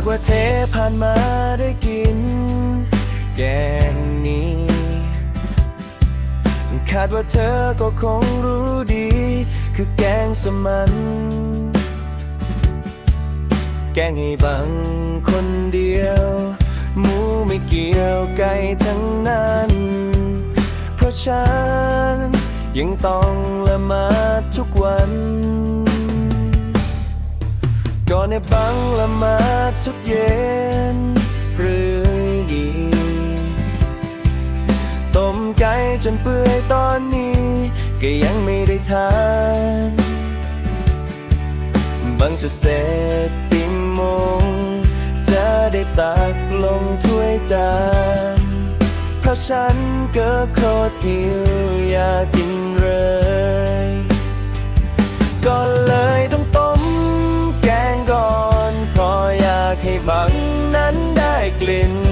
ากว่าเทผ่านมาได้กิน แกงนี้ คาดว่าเธอก็คงรู้ดี คือแกงสมัน แกงให้บังคนเดียว หมูไม่เกี่ยวไก่ทั้งนั้น เพราะฉันยังต้องละมาทุกวัน อนในบังละมาทุกเย็นหรือดีต้มไก่จนเปื่อยตอนนี้ ก็ยังไม่ได้ทานบังจะเสร็จปีโมง จะได้ตักลงถ้วยจานเพราะฉันก็โคตรหิวอยากกินเลย งนั้นได้กลิ่น